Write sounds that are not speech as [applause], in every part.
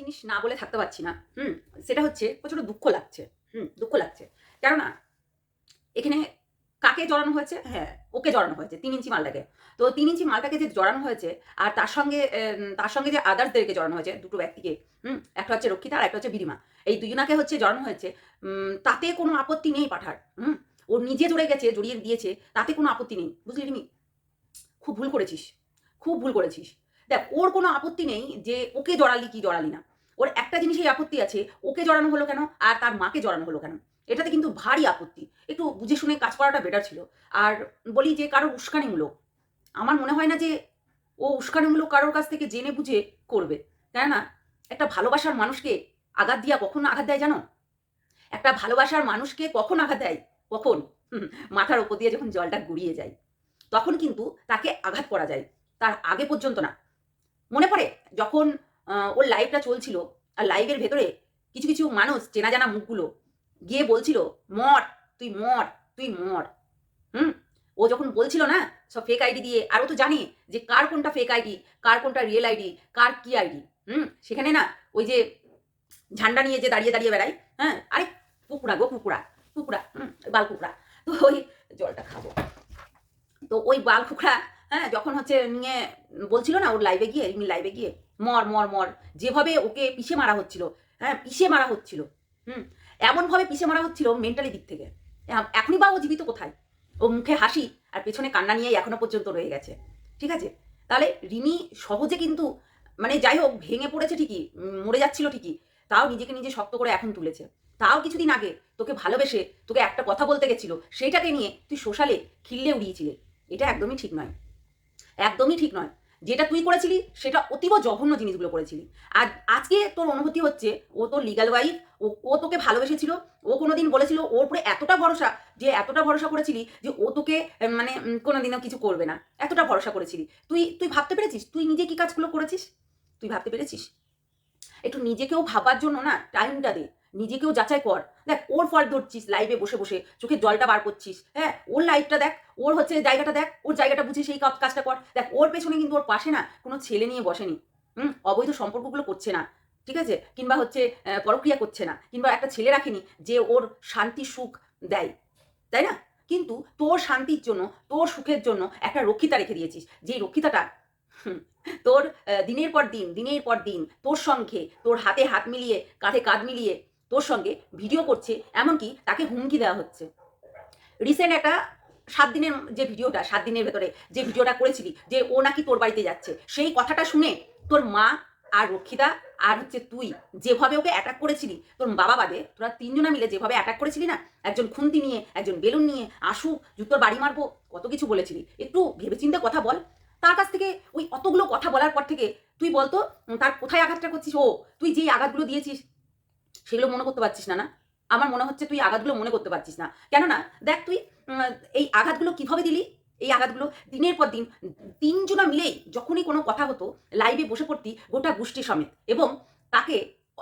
জিনিস না বলে থাকতে পারছি না। হুম, সেটা হচ্ছে প্রচুর দুঃখ লাগছে। হুম, দুঃখ লাগছে। কেননা এখানে কাকে জড়ানো হয়েছে? হ্যাঁ ওকে জড়ানো হয়েছে, তিন ইঞ্চি মালটাকে। তো তিন ইঞ্চি মালটাকে যে জড়ানো হয়েছে, আর তার সঙ্গে তার সঙ্গে যে আদার্সদেরকে জড়ানো হয়েছে, দুটো ব্যক্তিকে, হুম, একটা হচ্ছে রক্ষিতা আর একটা হচ্ছে বিরিমা। এই দুজনাকে হচ্ছে জড়ানো হয়েছে তাতে কোনো আপত্তি নেই পাঠার, হুম। ও নিজে জড়ে গেছে, জড়িয়ে দিয়েছে, তাতে কোনো আপত্তি নেই। বুঝলি রিমি? খুব ভুল করেছিস, খুব ভুল করেছিস। দেখ, ওর কোনো আপত্তি নেই যে ওকে জড়ালি কি জড়ালি না। ওর একটা জিনিসেই আপত্তি আছে, ওকে জড়ানো হলো কেন আর তার মাকে জড়ানো হলো কেন? এটাতে কিন্তু ভারী আপত্তি। একটু বুঝে শুনে কাজ করাটা বেটার ছিল। আর বলি যে কারোর উস্কানিমূলক, আমার মনে হয় না যে ও উস্কানিমূলক কারোর কাছ থেকে জেনে বুঝে করবে। তাই না? একটা ভালোবাসার মানুষকে আঘাত দিয়া কখন আঘাত দেয় জানো? একটা ভালোবাসার মানুষকে কখন আঘাত দেয়? কখন? মাথার ওপর দিয়ে যখন জলটা গুড়িয়ে যায়, তখন কিন্তু তাকে আঘাত করা যায়। তার আগে পর্যন্ত না। মনে পড়ে? যখন ওর লাইভটা চলছিল। আর লাইভের ভেতরে কিছু কিছু মানুষ চেনা জানা মুখগুলো গিয়ে বলছিল, মর, তুই মর তুই মর। হুম? ও যখন বলছিল না, সব ফেক আইডি দিয়ে, আর ও তো জানে যে কার কোনটা ফেক আইডি কার কোনটা রিয়েল আইডি কার কি আইডি হুম? সেখানে না ওই যে ঝান্ডা নিয়ে যে দাঁড়িয়ে দাঁড়িয়ে বেড়ায় হ্যাঁ? আরে কুকুরা গো, কুকুরা কুকুরা, হুম, বাল কুকুরা। তো ওই জলটা খাব। তো ওই বাল কুকুরা হ্যাঁ যখন হচ্ছে নিয়ে বলছিল না ওর লাইভে গিয়ে লাইভে গিয়ে মর মর মর। যেভাবে ওকে পিষে মারা হচ্ছিল হ্যাঁ পিষে মারা হচ্ছিল, হুম, এমনভাবে পিষে মারা হচ্ছিল মেন্টালি দিক থেকে। এখনই বা ও জীবিত কোথায়? ও মুখে হাসি আর পেছনে কান্না নিয়েই এখনও পর্যন্ত রয়ে গেছে, ঠিক আছে? তাহলে রিমি সহজে কিন্তু মানে যাই হোক, ভেঙে পড়েছে ঠিকই মরে যাচ্ছিল ঠিকই, তাও নিজেকে নিজে শক্ত করে এখন তুলেছে। তাও কিছুদিন আগে তোকে ভালোবেসে তোকে একটা কথা বলতে গেছিল, সেইটাকে নিয়ে তুই শোষালে, খিল্লে উড়িয়েছিলে। এটা একদমই ঠিক নয়। একদমই ঠিক নয়। যেটা তুই করেছিলি সেটা অতীব জঘন্য জিনিসগুলো করেছিলি। আর আজকে তোর অনুভূতি হচ্ছে ও তোর লিগাল ওয়াইফ ও ও তোকে ভালোবেসেছিল ও কোনোদিন বলেছিল ওর উপরে এতটা ভরসা যে এতটা ভরসা করেছিলি যে ও তোকে মানে উম, কোনোদিনও কিছু করবে না। এতটা ভরসা করেছিলি। তুই তুই ভাবতে পেরেছিস? তুই নিজে কি কাজগুলো করেছিস? তুই ভাবতে পেরেছিস? একটু নিজেকেও ভাবার জন্য না টাইমটা দে। নিজেকেও যাচাই কর। দেখ, ওর ফল ধরছিস লাইভে বসে বসে, চোখে জলটা বার করছিস হ্যাঁ? ওর লাইফটা দেখ, ওর হচ্ছে জায়গাটা দেখ, ওর জায়গাটা বুঝে সেই কাজটা কর। দেখ, ওর পেছনে কিন্তু ওর পাশে না কোনো ছেলে নিয়ে বসেনি, হুম? অবৈধ সম্পর্কগুলো করছে না, ঠিক আছে? কিংবা হচ্ছে পরক্রিয়া করছে না, কিংবা একটা ছেলে রাখেনি যে ওর শান্তি সুখ দেয়, তাই না? কিন্তু তোর শান্তির জন্য, তোর সুখের জন্য একটা রক্ষিতা রেখে দিয়েছিস যে রক্ষিতাটা তোর দিনের পর দিন, দিনের পর দিন, তোর সঙ্গে, তোর হাতে হাত মিলিয়ে, কাঁধে কাঁধ মিলিয়ে তোর সঙ্গে ভিডিও করছে, এমনকি তাকে হুমকি দেওয়া হচ্ছে। রিসেন্ট একটা সাত দিনের যে ভিডিওটা সাত দিনের ভেতরে যে ভিডিওটা করেছিলি, যে ও নাকি তোর বাড়িতে যাচ্ছে, সেই কথাটা শুনে তোর মা আর রক্ষিতা আর হচ্ছে তুই যেভাবে ওকে অ্যাটাক করেছিলি, তোর বাবা বাদে তোরা তিনজনা মিলে যেভাবে অ্যাটাক করেছিলি না, একজন খুন্তি নিয়ে, একজন বেলুন নিয়ে, আসুক, জুতোর বাড়ি মারবো, কত কিছু বলেছিলি। একটু ভেবেচিন্তে কথা বল। তার কাছ থেকে ওই অতগুলো কথা বলার পর থেকে তুই বলতো তার কোথায় আঘাতটা করছিস ও? তুই যেই আঘাতগুলো দিয়েছিস সেগুলো মনে করতে পারছিস না না? আমার মনে হচ্ছে তুই আঘাতগুলো মনে করতে পারছিস না। কেননা, দেখ তুই এই আঘাতগুলো কীভাবে দিলি? এই আঘাতগুলো দিনের পর দিন, তিনজনা মিলেই যখনই কোনো কথা হতো লাইভে বসে পড়তি গোটা গোষ্ঠী সমেত। এবং তাকে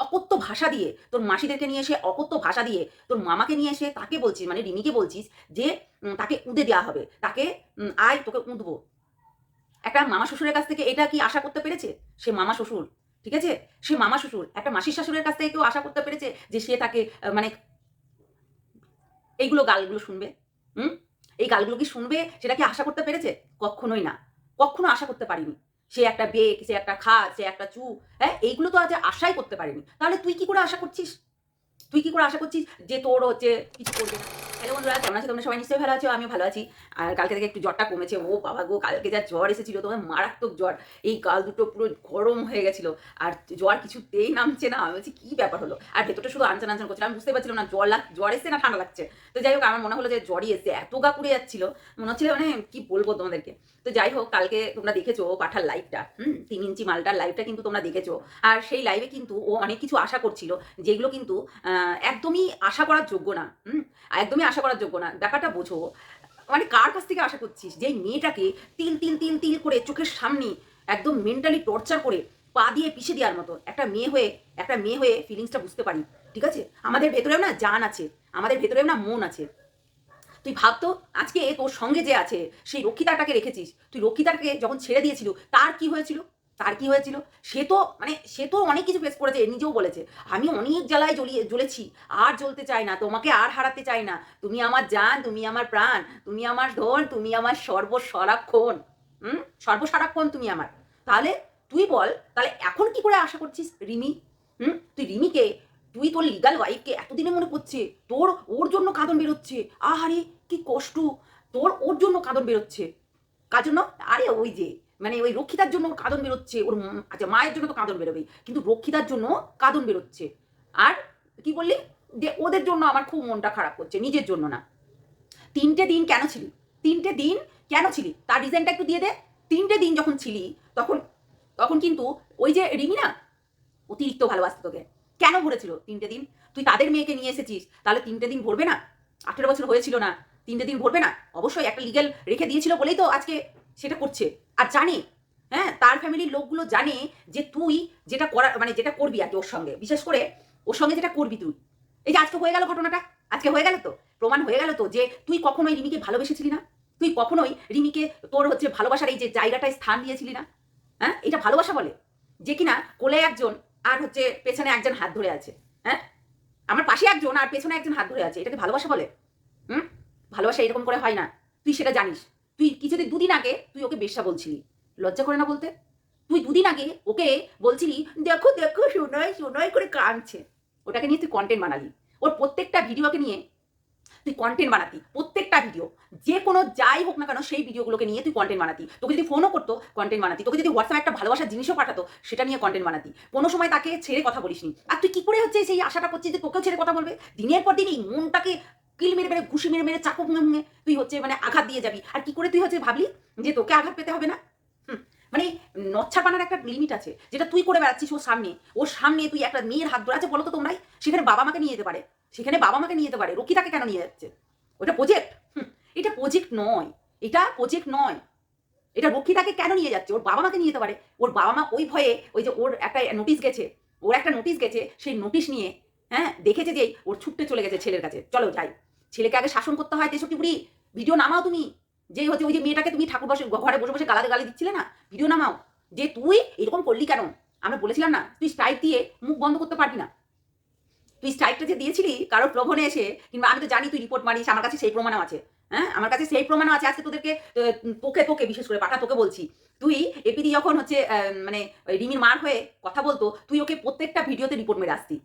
অকথ্য ভাষা দিয়ে, তোর মাসিদেরকে নিয়ে এসে অকথ্য ভাষা দিয়ে, তোর মামাকে নিয়ে এসে তাকে বলছিস মানে রিমিকে বলছিস যে তাকে উঁদে দেওয়া হবে। তাকে আয়, তোকে উঁদবো। একটা মামা শ্বশুরের কাছ থেকে এটা কি আশা করতে পেরেছে? সে মামা শ্বশুর। ঠিক আছে? সে মামা শ্বশুর, একটা মাসির শাশুড়ের কাছ থেকে কেউ আশা করতে পেরেছে যে সে তাকে মানে এইগুলো গালগুলো শুনবে? হুম? এই গালগুলো কি শুনবে? সেটা কি আশা করতে পেরেছে? কখনোই না। কখনো আশা করতে পারিনি। সে একটা বেগ, সে একটা খাদ সে একটা চু হ্যাঁ? এইগুলো তো আজ আশাই করতে পারিনি। তাহলে তুই কি করে আশা করছিস? তুই কি করে আশা করছিস যে তোর হচ্ছে কিছু করবে? হ্যালো বন্ধুরা, কেমন আছো? তোমরা সবাই নিশ্চয়ই ভালো আছো আমি ভালো আছি। আর কালকে থেকে একটু জ্বরটা কমেছে। ও বাবা গো, কালকে যা জ্বর এসেছিল, তোমার মারাত্মক জ্বর। এই কাল দুটো পুরো গরম হয়ে গেছিল। আর জ্বর কিছুতেই নামছে না। আমি বলছি, কী ব্যাপার হলো? আর ভেতরটা শুধু আনচান আনচান করছিল। আমি বুঝতে পারছিলাম না, জ্বর লাগ, জ্বর এসছে না ঠান্ডা লাগছে? তো যাই হোক, আমার মনে হলো যে জ্বরই এসছে। এত গা পুড়ে যাচ্ছিল। মনে হচ্ছিল মানে কি বলব তোমাদেরকে? তো যাই হোক, কালকে তোমরা দেখেছ ও পাঠার লাইভটা হুম, তিন ইঞ্চি মালটার লাইভটা কিন্তু তোমরা দেখেছ। আর সেই লাইভে কিন্তু ও অনেক কিছু আশা করছিল, যেগুলো কিন্তু একদমই আশা করার যোগ্য না, হুম? একদমই আশা করার যোগ্য না। ব্যাপারটা বোঝো মানে কার কাছ থেকে আশা করছিস? যে মেয়েটাকে তিল তিল তিল তিল করে চোখের সামনে একদম মেন্টালি টর্চার করে পা দিয়ে পিষে দেওয়ার মতো একটা মেয়ে হয়ে, একটা মেয়ে হয়ে ফিলিংসটা বুঝতে পারি, ঠিক আছে? আমাদের ভেতরেও না জান আছে, আমাদের ভেতরেও না মন আছে। তুই ভাবতো আজকে তোর সঙ্গে যে আছে, সেই রক্ষিতাটাকে রেখেছিস। তুই রক্ষিতাটাকে যখন ছেড়ে দিয়েছিল, তার কি হয়েছিল? তার কি হয়েছিল? সে তো মানে সে তো অনেক কিছু ফেস করেছে নিজেও বলেছে। আমি অনেক জ্বালায় জ্বলিয়ে জ্বলেছি, আর জ্বলতে চাই না, তোমাকে আর হারাতে চাই না। তুমি আমার জান, তুমি আমার প্রাণ, তুমি আমার ধন, তুমি আমার সর্বসারাক্ষণ, হুম? সর্বসারাক্ষণ তুমি আমার। তাহলে তুই বল, তাহলে এখন কি করে আশা করছিস রিমি? হুম? তুই রিমিকে, তুই তোর লিগাল ওয়াইফকে এতদিনে মনে করছে তোর, ওর জন্য কাঁদন বেরোচ্ছে। আহারে, কি কষ্ট! তোর, ওর জন্য কাঁদন বেরোচ্ছে। কার জন্য? আরে ওই যে মানে ওই রক্ষিতার জন্য ওর কাঁদন বেরোচ্ছে, ওর আচ্ছা মায়ের জন্য তো কাঁদন বেরোবেই, কিন্তু রক্ষিতার জন্য কাঁদন বেরোচ্ছে। আর কি বললি? যে ওদের জন্য আমার খুব মনটা খারাপ করছে, নিজের জন্য না। তিনটে দিন কেন ছিলি? তিনটে দিন কেন ছিলি? তার রিজনটা একটু দিয়ে দে। তিনটে দিন যখন ছিলি, তখন তখন কিন্তু ওই যে রিমি না, অতিরিক্ত ভালোবাসতো তোকে। কেন ভরেছিল তিনটে দিন? তুই তাদের মেয়েকে নিয়ে এসেছিস, তাহলে তিনটে দিন ভরবে না? আঠেরো বছর হয়েছিল না, তিনটে দিন ভরবে না? অবশ্যই একটা লিগেল রেখে দিয়েছিল বলেই তো আজকে সেটা করছে। আর জানে হ্যাঁ তার ফ্যামিলির লোকগুলো জানে যে তুই যেটা করার মানে যেটা করবি আর কি ওর সঙ্গে। বিশেষ করে ওর সঙ্গে যেটা করবি তুই। এই যে আজকে হয়ে গেল ঘটনাটা? আজকে হয়ে গেল তো? প্রমাণ হয়ে গেল তো যে তুই কখনোই রিমিকে ভালোবেসেছিলি না? তুই কখনোই রিমিকে তোর হচ্ছে ভালোবাসার এই যে জায়গাটায় স্থান দিয়েছিলি না? হ্যাঁ এটা ভালোবাসা বলে? যে কিনা কোলে একজন আর হচ্ছে পেছনে একজন হাত ধরে আছে। হ্যাঁ আমার পাশে একজন আর পেছনে একজন হাত ধরে আছে। এটাকে ভালোবাসা বলে? হুম? ভালোবাসা এরকম করে হয় না। তুই সেটা জানিস। তুই কিছুদিন দুদিন আগে তুই ওকে বেশ্যা বলছিলি। লজ্জা করে না বলতে? তুই দুদিন আগে ওকে বলছিলি, দেখো দেখো শোনয় শোনয় করে কাঁদছে। ওটাকে নিয়ে তুই কন্টেন্ট বানালি। ওর প্রত্যেকটা ভিডিওকে নিয়ে তুই কন্টেন্ট বানাতি। প্রত্যেকটা ভিডিও, যে কোনো যাই হোক না কেন, সেই ভিডিওগুলোকে নিয়ে তুই কন্টেন্ট বানাতি। তোকে যদি ফোনও করতো কন্টেন্ট বানাতি। তোকে যদি হোয়াটসঅ্যাপে একটা ভালোবাসার জিনিসও পাঠাতো, সেটা নিয়ে কন্টেন্ট বানাতি। কোনো সময় তাকে ছেড়ে কথা বলিসনি। আর তুই কি করে হচ্ছে সেই আশাটা করছিস যে তোকেও ছেড়ে কথা বলবে? দিনের পর দিন এই মনটাকে কিল মেরে মেরে, ঘুষি মেরে মেরে, চাকু তুই হচ্ছে মানে আঘাত দিয়ে যাবি। আর কি করে তুই হচ্ছে ভাবলি যে তোকে আঘাত পেতে হবে না? মানে নচ্ছা বানার একটা লিমিট আছে, যেটা তুই করে বেড়াচ্ছিস ওর সামনে। ওর সামনে তুই একটা মেয়ের হাত ধরে আছে বলো তো তোমরাই, সেখানে বাবা মাকে নিয়ে যেতে পারে। সেখানে বাবা মাকে নিয়ে যেতে পারে রকিতাকে কেন নিয়ে যাচ্ছে? ওটা প্রজেক্ট এটা প্রজেক্ট নয়, এটা প্রজেক্ট নয়। এটা রক্ষিতাকে কেন নিয়ে যাচ্ছে? ওর বাবা মাকে নিয়ে যেতে পারে। ওর বাবা মা ওই ভয়ে, ওই যে ওর একটা নোটিশ গেছে, ওর একটা নোটিশ গেছে, সেই নোটিশ নিয়ে হ্যাঁ দেখেছে যে ওর ছুটতে চলে গেছে ছেলের কাছে। চলো যাই। ছেলেকে আগে শাসন করতে হয় তেষট্টি বুড়ি? ভিডিও নামাও তুমি। যে হচ্ছে ওই যে মেয়েটাকে তুমি ঠাকুর বসে ঘরে বসে বসে গালাতে গালি দিচ্ছিলে না? ভিডিও নামাও। যে তুই এরকম করলি কেন? আমরা বলেছিলাম না, তুই স্ট্রাইক দিয়ে মুখ বন্ধ করতে পারবি না। তুই স্ট্রাইকটা যে দিয়েছিলি, কারোর প্রবণে এসে, কিংবা আমি তো জানি তুই রিপোর্ট মারিস, আমার কাছে সেই প্রমাণও আছে। হ্যাঁ? আমার কাছে সেই প্রমাণও আছে। আজকে তোদেরকে তোকে তোকে, বিশেষ করে পাঠা তোকে বলছি। তুই এপিডি যখন হচ্ছে মানে রিমির মার হয়ে কথা বলতো, তুই ওকে প্রত্যেকটা ভিডিওতে রিপোর্ট মেরে আসতি।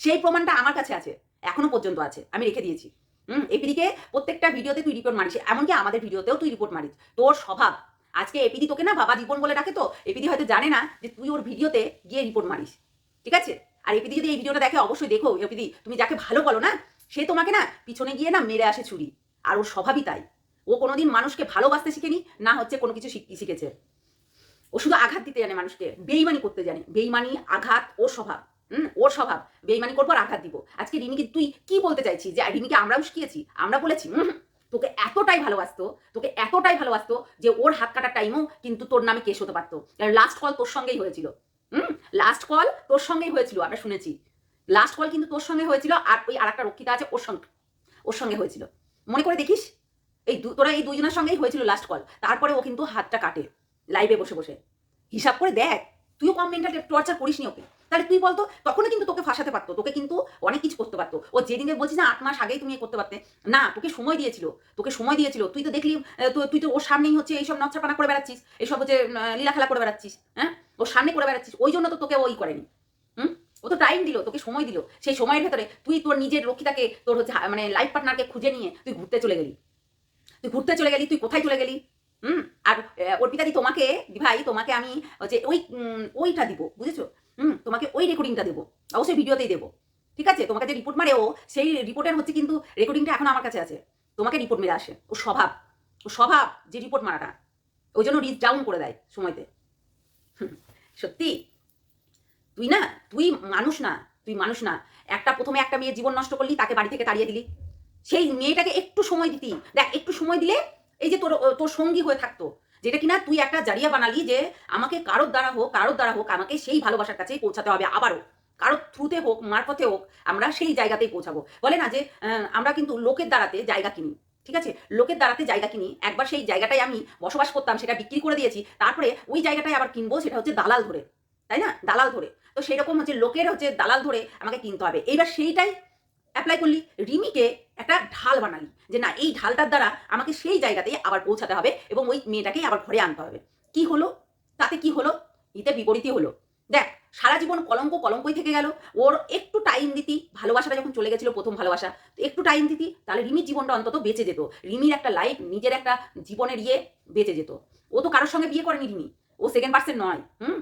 সেই প্রমাণটা আমার কাছে আছে। এখনও পর্যন্ত আছে। আমি রেখে দিয়েছি। হুম এপিডিকে প্রত্যেকটা ভিডিওতে তুই রিপোর্ট মারিস, এমনকি আমাদের ভিডিওতেও তুই রিপোর্ট মারিস। তোর স্বভাব। আজকে এপিডি তোকে না বাবা জীবন বলে রাখে তো এপিডি হয়তো জানে না যে তুই ওর ভিডিওতে গিয়ে রিপোর্ট মারিস। ঠিক আছে? আর এপিদি যদি এই ভিডিওটা দেখে, অবশ্যই দেখো, এপিদি, তুমি যাকে ভালো বলো না, সে তোমাকে না পিছনে গিয়ে না মেরে আসে ছুরি। আর ওর স্বভাবই তাই। ও কোনোদিন মানুষকে ভালোবাসতে শিখেনি, না হচ্ছে কোনো কিছু শিখ- শিখেছে। ও শুধু আঘাত দিতে জানে মানুষকে, বেইমানি করতে জানে। বেইমানি, আঘাত, ওর স্বভাব। হুম, ওর স্বভাব। বেইমানি করব আর আঘাত দিব। আজকে রিমিকে তুই কি বলতে চাইছিস? যে রিমিকে আমরা উস্কিয়েছি আমরা বলেছি তোকে এতটাই ভালোবাসতো, তোকে এতটাই ভালোবাসতো যে, ওর হাত কাটার টাইমও কিন্তু তোর নামে কেস হতে পারতো। লাস্ট কল তোর সঙ্গেই হয়েছিল। হুম লাস্ট কল তোর সঙ্গেই হয়েছিল, আমরা শুনেছি। লাস্ট কল কিন্তু তোর সঙ্গে হয়েছিল আর ওই আরেকটা রক্ষিতা আছে ওর সঙ্গে ওর সঙ্গে হয়েছিল। মনে করে দেখিস? এই দু- তোরা এই দুজনের সঙ্গেই হয়েছিল লাস্ট কল তারপরে ও কিন্তু হাতটা কাটে লাইভে বসে বসে। হিসাব করে দেখ, তুইও কম মেন্টাল টর্চার করিস নি ওকে। তাহলে তুই বলতো, তখনও কিন্তু তোকে ফাঁসাতে পারতো, তোকে কিন্তু অনেক কিছু করতে পারতো। ও যেদিনে বলছিস না, আট মাস আগেই তুমি করতে পারতে। না, তোকে সময় দিয়েছিল, তোকে সময় দিয়েছিল। তুই তো দেখলি তুই তো ওর সামনেই হচ্ছে এইসব নচ্ছাপানা করে বেড়াচ্ছিস, এইসব হচ্ছে লীলা খেলা করে বেড়াচ্ছিস হ্যাঁ? ওর সামনে করে বেড়াচ্ছিস, ওই জন্য তো তোকে ওই করেনি, হুম? ও তো টাইম দিল, তোকে সময় দিল। সেই সময়ের ভেতরে তুই তোর নিজের রক্ষিতাকে, তোর হচ্ছে মানে লাইফ পার্টনারকে খুঁজে নিয়ে তুই ঘুরতে চলে গেলি। তুই ঘুরতে চলে গেলি, তুই কোথায় চলে গেলি, হুম? আর অর্পিতাদি তোমাকে ভাই তোমাকে আমি হচ্ছে ওই ওইটা দিব, বুঝেছ? হুম, তোমাকে ওই রেকর্ডিংটা দেবো। অবশ্যই ভিডিওতেই দেবো। ঠিক আছে? তোমাকে যে রিপোর্ট মারে ও সেই রিপোর্টের হচ্ছে কিন্তু রেকর্ডিংটা এখন আমার কাছে আছে। তোমাকে রিপোর্ট মেরে আসে। ও স্বভাব। ও স্বভাব যে রিপোর্ট মারাটা। ওই জন্য রিচ ডাউন করে দেয় সময়তে। সত্যি? তুই না, তুই মানুষ না, তুই মানুষ না। একটা প্রথমে একটা মেয়ের জীবন নষ্ট করলি, তাকে বাড়ি থেকে তাড়িয়ে দিলি। সেই মেয়েটাকে একটু সময় দিতি। দেখ, একটু সময় দিলে এই যে তোর তোর সঙ্গী হয়ে থাকতো। যেটা কিনা তুই একটা জারিয়া বানালি যে আমাকে কারোর দ্বারা হোক, কারোর দ্বারা হোক, আমাকে সেই ভালোবাসার কাছেই পৌঁছাতে হবে আবারও। কারোর থ্রুতে হোক, মারফতে হোক, আমরা সেই জায়গাতেই পৌঁছাবো। বলে না যে আমরা কিন্তু লোকের দ্বারাতে জায়গা কিনি, ঠিক আছে? লোকের দ্বারাতে জায়গা কিনি, একবার সেই জায়গাটায় আমি বসবাস করতাম, সেটা বিক্রি করে দিয়েছি, তারপরে ওই জায়গাটায় আবার কিনবো, সেটা হচ্ছে দালাল ধরে, তাই না? দালাল ধরে। তো সেই রকম হচ্ছে লোকের হচ্ছে দালাল ধরে আমাকে কিনতে হবে। এইবার সেইটাই অ্যাপ্লাই করলি, রিমিকে একটা ঢাল বানালি, যে না, এই ঢালটার দ্বারা আমাকে সেই জায়গাতেই আবার পৌঁছাতে হবে এবং ওই মেয়েটাকেই আবার ঘরে আনতে হবে। কি হলো? তাতে কি হলো? এতে বিপরীতই হলো। দেখ, সারা জীবন কলঙ্ক কলঙ্কই থেকে গেল। ওর একটু টাইম দিতি, ভালোবাসাটা যখন চলে গেছিল প্রথম ভালোবাসা, তো একটু টাইম দিতি, তাহলে রিমির জীবনটা অন্তত বেঁচে যেত। রিমির একটা লাইফ নিজের একটা জীবনের ইয়ে বেঁচে যেত। ও তো কারোর সঙ্গে বিয়ে করেনি রিমি। ও সেকেন্ড পার্সেন্ট নয়, হুম?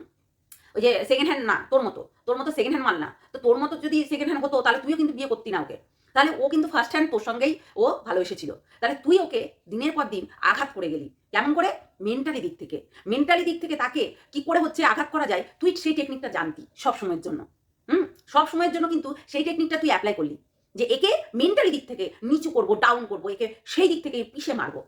ওই যে সেকেন্ড হ্যান্ড না, তোর মতো তোর মতো সেকেন্ড হ্যান্ড মাল না। তো তোর মতো যদি সেকেন্ড হ্যান্ড হতো, তাহলে তুইও কিন্তু বিয়ে করতি না ওকে। তাহলে ও কিন্তু ফার্স্ট হ্যান্ড তোর সঙ্গেই ও ভালো এসেছিল। তাহলে তুই ওকে দিনের পর দিন আঘাত করে গেলি। কেমন করে? মেন্টালি দিক থেকে। মেন্টালি দিক থেকে তাকে কি করে হচ্ছে আঘাত করা যায়, তুই সেই টেকনিকটা জানতি সব সময়ের জন্য। হুম? সব সময়ের জন্য কিন্তু সেই টেকনিকটা তুই অ্যাপ্লাই করলি। যে একে মেন্টালি দিক থেকে নিচু করব ডাউন করব, একে সেই দিক থেকে পিষে মারবো।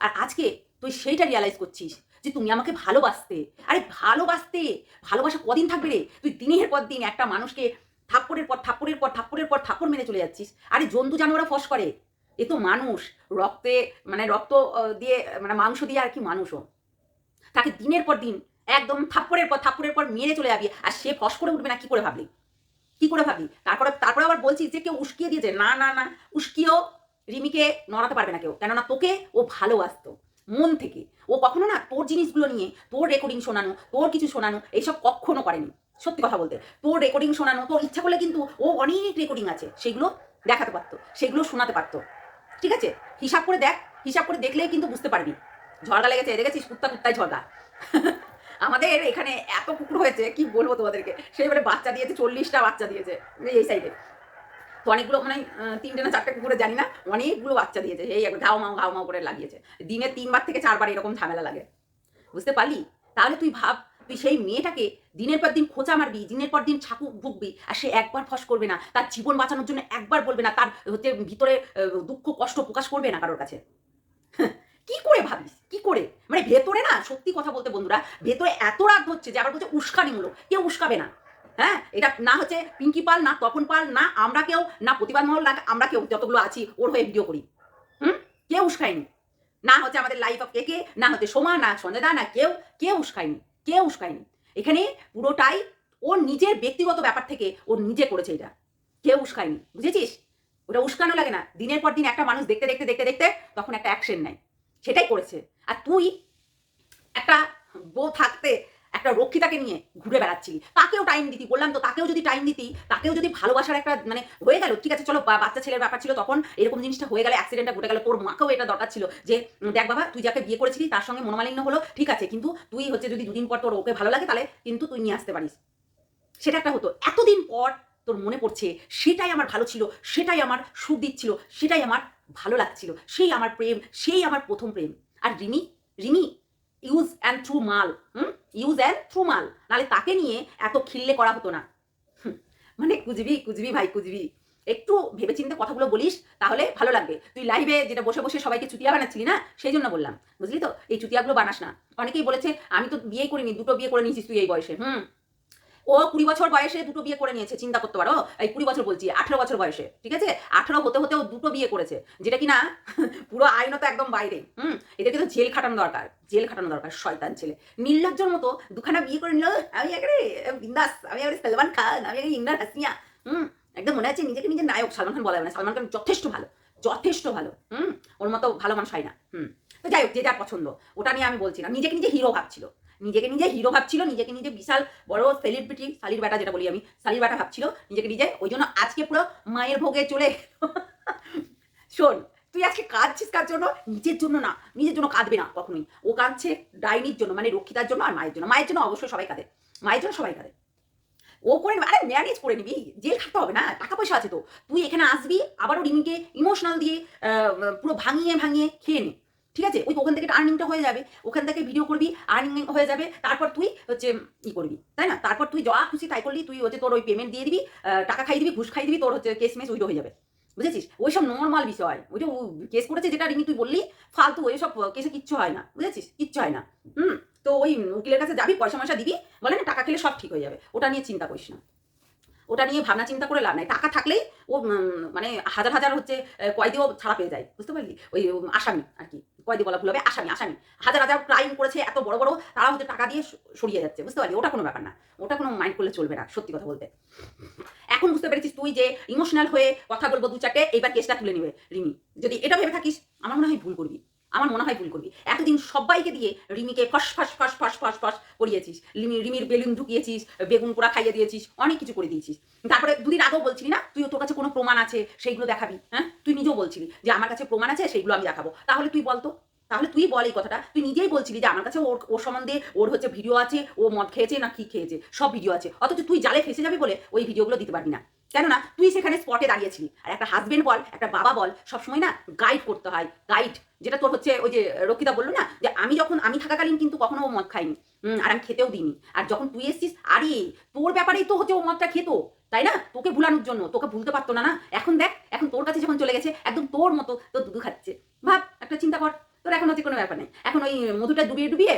আর আজকে তুই সেইটা রিয়ালাইজ করছিস যে তুমি আমাকে ভালোবাসতে। আরে ভালোবাসতে। ভালোবাসা কদিন থাকবে রে? তুই দিনের পর দিন একটা মানুষকে থাপ্পড়ের পর থাপ্পড়ের পর থাপ্পড়ের পর থাপ্পড় মেরে চলে যাচ্ছিস। আরে জন্তু জানোয়ারা ফস করে। এ তো মানুষ। রক্তে মানে রক্ত দিয়ে মানে মাংস দিয়ে আর কি মানুষও। তাকে দিনের পর দিন একদম থাপ্পড়ের পর থাপ্পড়ের পর মেরে চলে যাবি আর সে ফস করে উঠবে না, কি করে ভাবলি? কি করে ভাবলি? তারপরে তারপরে আবার বলছি যে কেউ উস্কিয়ে দিয়েছে। না না না, উস্কিয়েও রিমিকে নড়াতে পারবে না কেউ। কেননা তোকে ও ভালোবাসতো। মন থেকে। ও কখনো না তোর জিনিসগুলো নিয়ে, তোর রেকর্ডিং শোনানো, তোর কিছু শোনানো এইসব কখনো করেনি। সত্যি কথা বলতে। তোর রেকর্ডিং শোনানো, তোর ইচ্ছা করলে কিন্তু ও অনেক রেকর্ডিং আছে, সেগুলো দেখাতে পারতো, সেগুলো শোনাতে পারতো। ঠিক আছে? হিসাব করে দেখ, হিসাব করে দেখলেই কিন্তু বুঝতে পারবি। ঝড়গা লেগেছে, দেখেছিস? কুত্তা কুত্তায় ঝড়গা [laughs] আমাদের এখানে এত কুকুর হয়েছে, কি বলব তোমাদেরকে? সেইবারে বাচ্চা দিয়েছে, চল্লিশটা বাচ্চা দিয়েছে, এই সাইডে তো অনেকগুলো ওখানে তিনটে না চারটে কুকুরে জানি না, অনেকগুলো বাচ্চা দিয়েছে। এই ঘাও মাও ঘাও মাও করে লাগিয়েছে। দিনে তিনবার থেকে চারবার এরকম ঝামেলা লাগে। বুঝতে পারলি? তাহলে তুই ভাব, তুই সেই মেয়েটাকে দিনের পর দিন খোঁচা মারবি, দিনের পর দিন ছাকু ভুগবি, আর সে একবার ফস করবে না, তার জীবন বাঁচানোর জন্য একবার বলবে না, তার হচ্ছে ভিতরে দুঃখ, কষ্ট প্রকাশ করবে না কারোর কাছে। কি করে ভাবিস? কি করে? মানে ভেতরে না, সত্যি কথা বলতে বন্ধুরা, ভেতরে এত রাগ হচ্ছে যে আবার বলছে উস্কানিমূলক। কেউ উস্কাবে না। হ্যাঁ? এটা না হচ্ছে পিঙ্কি পাল, না তপন পাল, না আমরা কেউ, না প্রতিবাদ মহল, না আমরা কেউ, যতগুলো আছি ওর হয়ে ভিডিও করি। হুম? কেউ উস্কায়নি। না হচ্ছে আমাদের লাইফ অফ কে কে না হচ্ছে সোমা, না সঞ্জয় দা না কেউ কেউ উস্কায়নি কেউ উস্কায়নি। এখানে পুরোটাই ওর নিজের ব্যক্তিগত ব্যাপার থেকে ওর নিজে করেছে এটা। কেউ উস্কায়নি, বুঝেছিস? ওটা উস্কানো লাগে না। দিনের পর দিন একটা মানুষ দেখতে দেখতে দেখতে দেখতে তখন একটা অ্যাকশন নেয়। সেটাই করেছে। আর তুই একটা বউ থাকতে একটা রক্ষিতাকে নিয়ে ঘুরে বেড়াচ্ছিলি। তাকেও টাইম দিতি, বললাম তো তাকেও যদি টাইম দিতি, তাকেও যদি ভালোবাসার একটা মানে হয়ে গেল, ঠিক আছে, চলো বাচ্চা ছেলের ব্যাপার ছিল তখন এরকম জিনিসটা হয়ে গেলে অ্যাক্সিডেন্টটা ঘটে গেল, তোর মাকেও এটা দরকার ছিল যে দেখ বাবা, তুই যাকে বিয়ে করেছিলি তার সঙ্গে মনোমালিন্য হলো, ঠিক আছে, কিন্তু তুই হচ্ছে যদি দুদিন পর তোর ওকে ভালো লাগে তাহলে কিন্তু তুই নিয়ে আসতে পারিস। সেটা একটা হতো। এতদিন পর তোর মনে পড়ছে, সেটাই আমার ভালো ছিল, সেটাই আমার সুখ দিচ্ছিল সেটাই আমার ভালো লাগছিল, সেই আমার প্রেম, সেই আমার প্রথম প্রেম। আর Rimi Rimi use and throw মাল হুম? ইউজ অ্যান্ড থ্রু মাল নাহলে তাকে নিয়ে এত খিল্লে করা হতো না। মানে কুজবি কুজবি ভাই কুজবি একটু ভেবেচিন্তে কথাগুলো বলিস, তাহলে ভালো লাগবে। তুই লাইভে যেটা বসে বসে সবাইকে চুতিয়া বানাচ্ছিলি না, সেই জন্য বললাম। বুঝলি তো? এই চুতিয়াগুলো বানাস না। অনেকেই বলেছে, আমি তো বিয়ে করিনি, দুটো বিয়ে করে নিয়েছিস তুই এই বয়সে। হুম। ও কুড়ি বছর বয়সে দুটো বিয়ে করে নিয়েছে, চিন্তা করতে পারো। এই কুড়ি বছর বলছি, আঠেরো বছর বয়সে, ঠিক আছে? আঠেরো হতে হতে ও দুটো বিয়ে করেছে, যেটা কি না [laughs] পুরো আইনত একদম বাইরে, হুম? এদেরকে তো জেল খাটানো দরকার, জেল খাটানো দরকার, শয়তান ছেলে। নির্লজ্জর মতো দুখানা বিয়ে করে নিল, আমি একেবারে বিন্দাস, আমি একেবারে সালমান খান, আমি একেবারে ইমরান হাসিয়া হুম? একদম মনে আছে নিজেকে নিজের নায়ক, সালমান খান বলা যাবে সালমান খান যথেষ্ট ভালো যথেষ্ট ভালো, হুম? ওর মতো ভালো মানুষ হয় না, হুম? তো যাই হোক, যে যার পছন্দ, ওটা নিয়ে আমি বলছি না, নিজেকে নিজে হিরো ভাবছিল। নিজেকে নিজে হিরো ভাবছিল, নিজেকে নিজে বিশাল বড় সেলিব্রিটি শালির বেটা যেটা বলি আমি, শালির বেটা ভাবছিল, নিজেকে নিজে ওই জন্য আজকে পুরো মায়ের ভোগে চলে শোন, তুই আজকে কাঁদছিস কার জন্য? নিজের জন্য না, নিজের জন্য কাঁদবে না কখনোই। ও কাঁদছে ডাইনির জন্য মানে রক্ষিতার জন্য আর মায়ের জন্য। মায়ের জন্য অবশ্যই সবাই কাঁদে, মায়ের জন্য সবাই কাঁদে। ও করে আরে ম্যানেজ করে নিবি, জেল খাটতে হবে না, টাকা পয়সা আছে তো। তুই এখানে আসবি, আবারও রিমিকে ইমোশনাল দিয়ে পুরো ভাঙিয়ে ভাঙিয়ে খেয়ে নে। ঠিক আছে? ওই ওখান থেকে আর্নিংটা হয়ে যাবে। ওখান থেকে ভিডিও করবি আর্নিং হয়ে যাবে। তারপর তুই হচ্ছে ই করবি, তাই না? তারপর তুই যা খুশি তাই করলি, তুই হচ্ছে তোর ওই পেমেন্ট দিয়ে দিবি টাকা খাই দিবি, ঘুষ খাই দিবি, তোর হচ্ছে কেস মেস উইডো হয়ে যাবে। বুঝেছিস? ওইসব নর্মাল বিষয়। ওইটা কেস করেছে যেটা রিমি তুই বললি, ফালতু ওইসব কেসে কিচ্ছু হয় না। বুঝেছিস? কিচ্ছু হয় না। হুম? তো ওই উকিলের কাছে যাবি, পয়সা ময়সা দিবি, বলে না, টাকা খেলে সব ঠিক হয়ে যাবে। ওটা নিয়ে চিন্তা করিস না। ওটা নিয়ে ভাবনা চিন্তা করে লাভ নাই। টাকা থাকলেই ও মানে হাজার হাজার হচ্ছে কয়েদিও ছাড়া পেয়ে যায়। বুঝতে পারলি? ওই আসামি আর কি। কয়েদি বলা ভুল হবে? আসামি আসামি। হাজার হাজার ক্রাইম করেছে, এত বড় বড় তারা হচ্ছে টাকা দিয়ে সরিয়ে যাচ্ছে, বুঝতে পারলি? ওটা কোনো ব্যাপার না। ওটা কোনো মাইন্ড করলে চলবে না, সত্যি কথা বলতে। এখন বুঝতে পেরেছিস তুই যে ইমোশনাল হয়ে কথা বলব দু চারটে, এইবার কেসটা তুলে নিবে, রিমি। যদি এটা ভেবে থাকিস, আমার মনে হয় ভুল করবি। আমার মনে হয় ভুল করবি। এতদিন সবাইকে দিয়ে রিমিকে ফস ফস ফস ফস ফস ফস করিয়েছিস। রিমি, রিমির বেলুন ঢুকিয়েছিস, বেগুন পোড়া খাইয়ে দিয়েছিস, অনেক কিছু করে দিয়েছিস। তারপরে দুদিন আগেও বলছিলি না তুই তোর কাছে কোনো প্রমাণ আছে, সেইগুলো দেখাবি হ্যাঁ? তুই নিজেও বলছিলি যে আমার কাছে প্রমাণ আছে, সেইগুলো আমি দেখাবো। তাহলে তুই বলতো তাহলে তুই বল এই কথাটা। তুই নিজেই বলছিলি যে আমার কাছে ওর ওর সম্বন্ধে ওর হচ্ছে ভিডিও আছে, ও মদ খেয়েছে না কি খেয়েছে, সব ভিডিও আছে। অথচ তুই জালে ফেসে যাবি বলে ওই ভিডিওগুলো দিতে পারবি না। কেননা তুই সেখানে স্পটে দাঁড়িয়েছিলি। আর একটা হাজবেন্ড বল, একটা বাবা বল, সবসময় না গাইড করতে হয় গাইড যেটা তোর হচ্ছে ওই যে রক্ষিতা বলল না, যে আমি যখন, আমি থাকাকালীন কিন্তু কখনো ও মদ খাইনি আর আমি খেতেও দিইনি। আর যখন তুই এসছিস, আরে, তোর ব্যাপারেই তো হচ্ছে ও মদটা খেত, তাই না? তোকে ভুলানোর জন্য, তোকে ভুলতে পারতো না না? এখন দেখ, এখন তোর কাছে যখন চলে গেছে, একদম তোর মতো, তোর দুধু খাচ্ছে। ভাব, একটা চিন্তা কর, তোর এখন হচ্ছে কোনো ব্যাপার নেই। এখন ওই মধুটা ডুবিয়ে ডুবিয়ে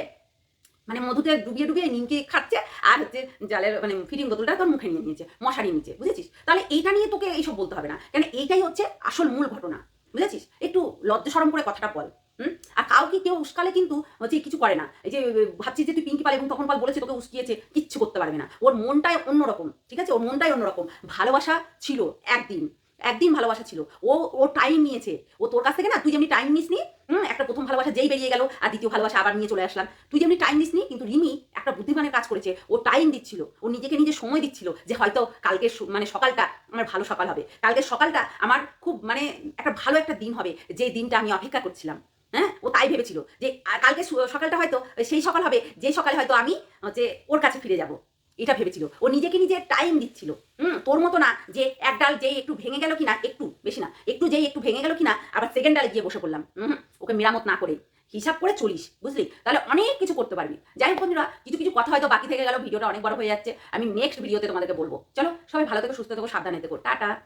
মানে মধুতে ডুবিয়ে ডুবিয়ে নিমকি খাচ্ছে আর হচ্ছে জালের মানে ফিটিং বোতলটা তোর মুখে নিয়ে নিয়েছে, মশারি নিচে, বুঝেছিস? তাহলে এইটা নিয়ে তোকে এইসব বলতে হবে না। কেন এইটাই হচ্ছে আসল মূল ঘটনা, বুঝেছিস? একটু লজ্জা সরম করে কথাটা বল, হুম? আর কাউকে কেউ উস্কালে কিন্তু হচ্ছে কিছু করে না। এই যে ভাবছিস যে তুই পিঙ্কি পাল এবং তখন পাল বলেছে তোকে উস্কিয়েছে, কিচ্ছু করতে পারবে না। ওর মনটাই অন্যরকম, ঠিক আছে? ওর মনটাই অন্যরকম। ভালোবাসা ছিল একদিন একদিন ভালোবাসা ছিল। ও ও টাইম নিয়েছে। ও তোর কাছ থেকে না, তুই যেমনি টাইম নিস নি হুম, একটা প্রথম ভালোবাসা যেই বেরিয়ে গেল, আর দ্বিতীয় ভালোবাসা আবার নিয়ে চলে আসলাম। তুই যেমনি টাইম নিস নি কিন্তু রিমি একটা বুদ্ধিমানের কাজ করেছে। ও টাইম দিচ্ছিল। ও নিজেকে নিজে সময় দিচ্ছিল যে হয়তো কালকে মানে সকালটা আমার ভালো সকাল হবে। কালকে সকালটা আমার খুব মানে একটা ভালো একটা দিন হবে, যে দিনটা আমি অপেক্ষা করছিলাম। হ্যাঁ? ও তাই ভেবেছিল যে কালকে সকালটা হয়তো সেই সকাল হবে, যে সকালে হয়তো আমি হচ্ছে ওর কাছে ফিরে যাব। এটা ভেবেছিল। ও নিজেকে নিজে টাইম দিচ্ছিল। হুম, তোর মতো না যে এক ডাল যেই একটু ভেঙে গেল কিনা, একটু, বেশি না। একটু যেই একটু ভেঙে গেল কিনা, আবার সেকেন্ড ডালে গিয়ে বসে পড়লাম। হুম ওকে মেরামত না করে। হিসাব করে চলিস, বুঝলি? তাহলে অনেক কিছু করতে পারবি। যাই হোক বন্ধুরা, কিছু কিছু কথা হয়তো বাকি থেকে গেল, ভিডিওটা অনেক বড় হয়ে যাচ্ছে। আমি নেক্সট ভিডিওতে তোমাদেরকে বলব। চলো, সবাই ভালো থেকো, সুস্থ থেকো, সাবধানে থেকো। টাটা।